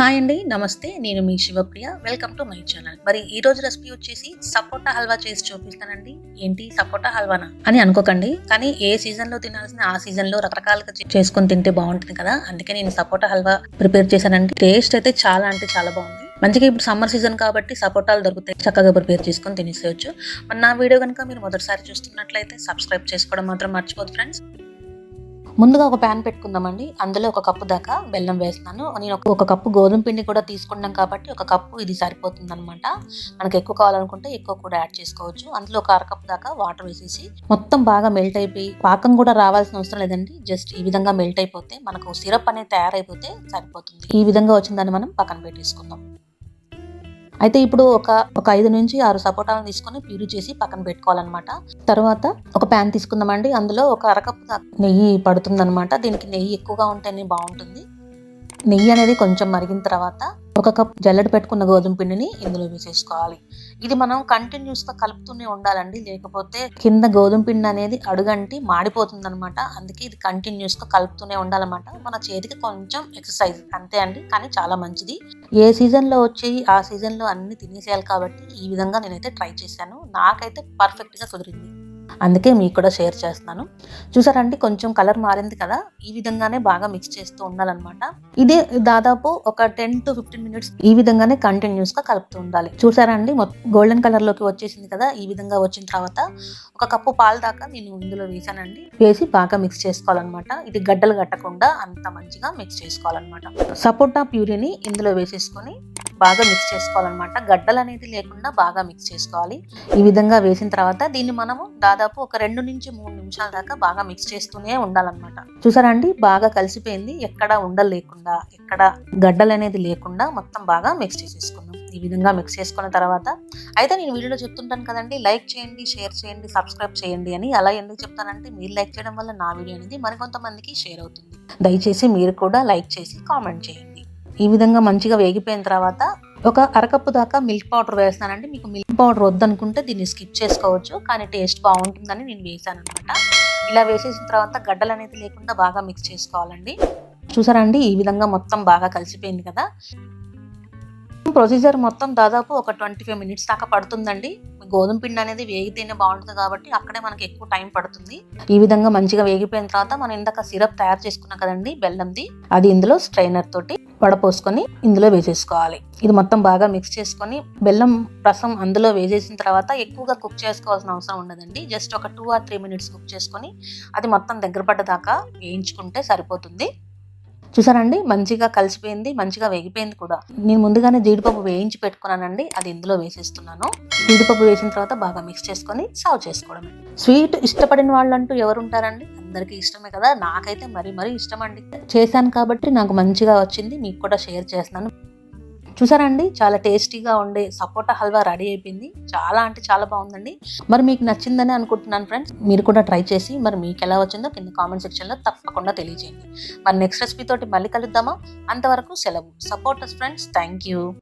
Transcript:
Hi అండి నమస్తే నేను మీ Shivapriya. Welcome to my channel మరి ఈ రోజు రెసిపీ వచ్చేసి సపోటా హల్వా చేసి చూపిస్తానండి. ఏంటి సపోటా హల్వానా అని అనుకోకండి. కానీ ఏ సీజన్లో తినాల్సిన ఆ సీజన్లో రకరకాలుగా చేసుకుని చేసుకొని తింటే బాగుంటుంది కదా. అందుకే నేను సపోటా హల్వా ప్రిపేర్ చేశానండి. టేస్ట్ అయితే చాలా అంటే చాలా బాగుంది. మంచిగా ఇప్పుడు సమ్మర్ సీజన్ కాబట్టి సపోటాలు దొరుకుతాయి. చక్కగా ప్రిపేర్ చేసుకొని తినేసేయచ్చు. మరి నా వీడియో కనుక మీరు మొదటిసారి చూస్తున్నట్లయితే సబ్స్క్రైబ్ చేసుకోవడం మాత్రం మర్చిపోదు ఫ్రెండ్స్ ముందుగా ఒక ప్యాన్ పెట్టుకుందామండి. అందులో ఒక కప్పు దాకా బెల్లం వేస్తున్నాను నేను ఒక- ఒక కప్పు గోధుమ పిండి కూడా తీసుకున్నాం కాబట్టి ఒక కప్పు ఇది సరిపోతుంది అనమాట మనకు ఎక్కువ కావాలనుకుంటే ఎక్కువ కూడా యాడ్ చేసుకోవచ్చు. అందులో ఒక అరకప్పు దాకా వాటర్ వేసేసి మొత్తం బాగా మెల్ట్ అయిపోయి పాకం కూడా రావాల్సిన అవసరం లేదండి. జస్ట్ ఈ విధంగా మెల్ట్ అయిపోతే మనకు సిరప్ అనేది తయారైపోతే సరిపోతుంది. ఈ విధంగా వచ్చిందని మనం పక్కన పెట్టేసుకుందాం. అయితే ఇప్పుడు ఒక ఒక ఐదు నుంచి ఆరు సపోటాలను తీసుకొని ప్యూరీ చేసి పక్కన పెట్టుకోవాలన్నమాట. తర్వాత ఒక ప్యాన్ తీసుకుందామండి. అందులో ఒక అరకప్పు నెయ్యి పడుతుందన్నమాట. దీనికి నెయ్యి ఎక్కువగా ఉంటేనే బాగుంటుంది. నెయ్యి అనేది కొంచెం మరిగిన తర్వాత ఒక కప్ జల్లడి పెట్టుకున్న గోధుమ పిండిని ఇందులో వేసేసుకోవాలి. ఇది మనం కంటిన్యూస్గా కలుపుతూనే ఉండాలండి. లేకపోతే కింద గోధుమ పిండి అనేది అడుగంటి మాడిపోతుంది అనమాట అందుకే ఇది కంటిన్యూస్గా కలుపుతూనే ఉండాలన్నమాట. మన చేతికి కొంచెం ఎక్సర్సైజ్ అంతే అండి. కానీ చాలా మంచిది. ఏ సీజన్లో వచ్చి ఆ సీజన్లో అన్ని తినేసేయాలి కాబట్టి ఈ విధంగా నేనైతే ట్రై చేశాను. నాకైతే పర్ఫెక్ట్గా కుదిరింది. అందుకే మీకు కూడా షేర్ చేస్తున్నాను. చూసారండి కొంచెం కలర్ మారింది కదా ఈ విధంగానే బాగా మిక్స్ చేస్తూ ఉండాలన్నమాట. ఇదే దాదాపు ఒక టెన్ టు ఫిఫ్టీన్ మినిట్స్ ఈ విధంగానే కంటిన్యూస్గా కలుపుతూ ఉండాలి. చూసారండి గోల్డెన్ కలర్లోకి వచ్చేసింది కదా ఈ విధంగా వచ్చిన తర్వాత ఒక కప్పు పాలు దాకా నేను ఇందులో వేసానండి. వేసి బాగా మిక్స్ చేసుకోవాలన్నమాట. ఇది గడ్డలు కట్టకుండా అంత మంచిగా మిక్స్ చేసుకోవాలన్నమాట. సపోటా ప్యూరీని ఇందులో వేసేసుకొని బాగా మిక్స్ చేసుకోవాలన్నమాట. గడ్డలు అనేది లేకుండా బాగా మిక్స్ చేసుకోవాలి. ఈ విధంగా వేసిన తర్వాత దీన్ని మనము దాదాపు ఒక రెండు నుంచి మూడు నిమిషాల దాకా బాగా మిక్స్ చేస్తూనే ఉండాలన్నమాట. చూసారా అండి? బాగా కలిసిపోయింది. ఎక్కడ ఉండలు లేకుండా ఎక్కడ గడ్డలు అనేది లేకుండా మొత్తం బాగా మిక్స్ చేసేసుకున్నాం. ఈ విధంగా మిక్స్ చేసుకున్న తర్వాత అయితే నేను వీడియోలో చెప్తుంటాను కదండి లైక్ చేయండి షేర్ చేయండి సబ్స్క్రైబ్ చేయండి అని. అలా ఎందుకు చెప్తానంటే మీరు లైక్ చేయడం వల్ల నా వీడియో అనేది మరికొంతమందికి షేర్ అవుతుంది. దయచేసి మీరు కూడా లైక్ చేసి కామెంట్ చేయండి. ఈ విధంగా మంచిగా వేగిపోయిన తర్వాత ఒక అరకప్పు దాకా మిల్క్ పౌడర్ వేస్తానండి. మీకు మిల్క్ పౌడర్ వద్దనుకుంటే దీన్ని స్కిప్ చేసుకోవచ్చు. కానీ టేస్ట్ బాగుంటుందని నేను వేసాను అనమాట ఇలా వేసేసిన తర్వాత గడ్డలు అనేది లేకుండా బాగా మిక్స్ చేసుకోవాలండి. చూసారండి? ఈ విధంగా మొత్తం బాగా కలిసిపోయింది కదా. ప్రొసీజర్ మొత్తం దాదాపు ఒక ట్వంటీ ఫైవ్ మినిట్స్ దాకా పడుతుందండి. గోధుమ పిండి అనేది వేగితేనే బాగుంటుంది కాబట్టి అక్కడే మనకి ఎక్కువ టైం పడుతుంది. ఈ విధంగా మంచిగా వేగిపోయిన తర్వాత మనం ఇందాక సిరప్ తయారు చేసుకున్నాం కదండి బెల్లంది. అది ఇందులో స్ట్రైనర్ తోటి వడపోసుకొని ఇందులో వేసేసుకోవాలి. ఇది మొత్తం బాగా మిక్స్ చేసుకొని బెల్లం రసం అందులో వేసేసిన తర్వాత ఎక్కువగా కుక్ చేసుకోవాల్సిన అవసరం ఉండదండి. జస్ట్ ఒక two or three minutes cook చేసుకొని అది మొత్తం దగ్గర పడ్డదాకా వేయించుకుంటే సరిపోతుంది. చూసారండి? మంచిగా కలిసిపోయింది మంచిగా వేగిపోయింది కూడా. నేను ముందుగానే జీడిపప్పు వేయించి పెట్టుకున్నానండి. అది ఇందులో వేసేస్తున్నాను. జీడిపప్పు వేసిన తర్వాత బాగా మిక్స్ చేసుకొని సర్వ్ చేసుకోవడం స్వీట్ ఇష్టపడిన వాళ్ళంటూ ఎవరు ఉంటారండి అందరికీ ఇష్టమే కదా? నాకైతే మరీ మరీ ఇష్టం అండి చేశాను కాబట్టి నాకు మంచిగా వచ్చింది. మీకు కూడా షేర్ చేస్తున్నాను. చూసారండి చాలా టేస్టీగా ఉండే సపోటా హల్వా రెడీ అయిపోయింది. చాలా అంటే చాలా బాగుందండి. మరి మీకు నచ్చిందని అనుకుంటున్నాను ఫ్రెండ్స్ మీరు కూడా ట్రై చేసి మరి మీకు ఎలా వచ్చిందో కింద కామెంట్ సెక్షన్లో తప్పకుండా తెలియజేయండి. మరి నెక్స్ట్ రెసిపీ తోటి మళ్ళీ కలుద్దామా? అంతవరకు సెలవు. Supporters friends thank you.